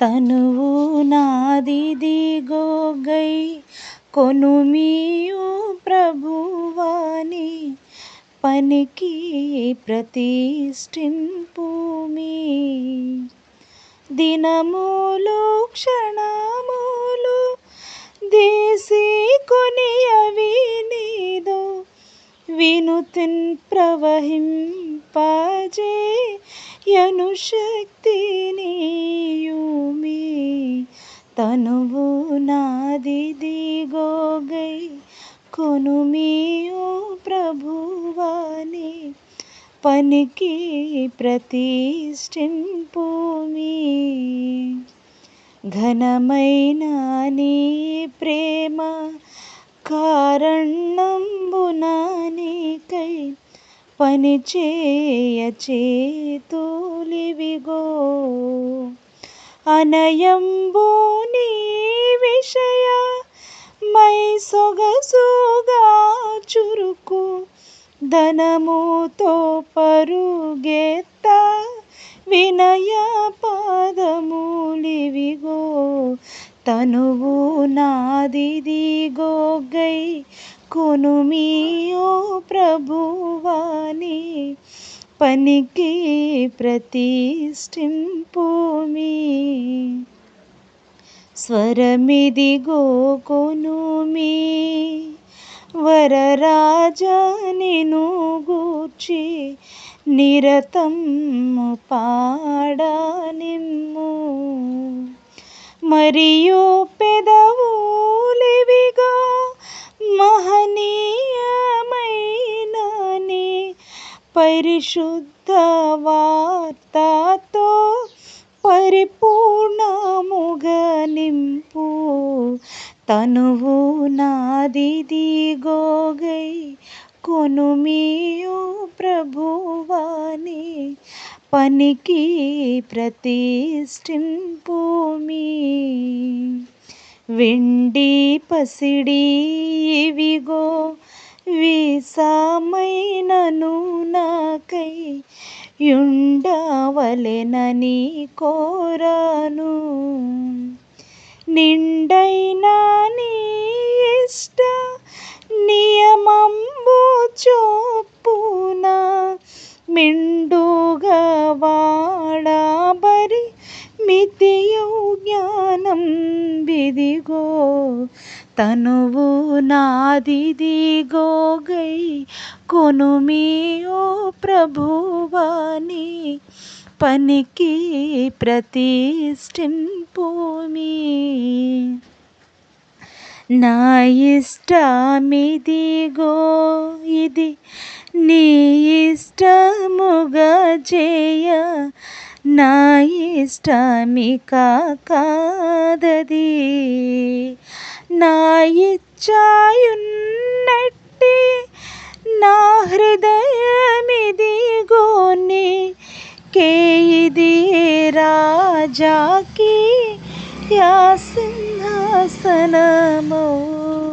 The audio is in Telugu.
తనువు నాదిదిగోగై కొనుమియు ప్రభువాని పనికి ప్రతిష్ఠింపుమి. దినములు క్షణములు దేశీ కొనియవి నీదో వినుతిన్ ప్రవహింపజే యను నాదిదిగోగై కొనుమియు ప్రభువాని పనికి ప్రతిష్ఠింపుమి. ఘనమైన నీ ప్రేమ కారణంబునానికై పనిచేయ చేతులివిగో. అనయంబు విషయ మై సొగసుగా చురుకు ధనముతో పరుగెత్త వినయ పాదములివిగో తనువు నాదిదిగోగై కొనుమియో ప్రభువాని పనికి ప్రతిష్ఠింపుమి స్వరమిది కొనుమి వరరాజా నిను గూర్చి నిరతము పాడనిమ్ము మరియు పెదవులివిగా మహనీయమైన పరిశుద్ధ వార్తతో పరిపూర్ణముగా నింపు. తనువు నాది నాదిదిగోగై కొనుమియు ప్రభువాని. పనికి ప్రతిష్ఠింపుమి. వెండి పసిడి ఇవిగో విసామైనను నాకై యుండవలెనని కోరాను. నిండైన నీ ఇష్ట నియమంబు చొప్పున మిండుగా వాడాబరి మితియు జ్ఞానం విదిగో తనువు నాదిదిగోగై కొనుమియో ప్రభువాని పనికి ప్రతిష్ఠింపుమి. నా ఇష్టమిదిగో ఇది నీ ఇష్టముగా చేయ. నా ఇష్టమి కాదది. నా ఇచ్చాయున్న हृदय दिगो ने के दिए राजा की या सिंहासनमो।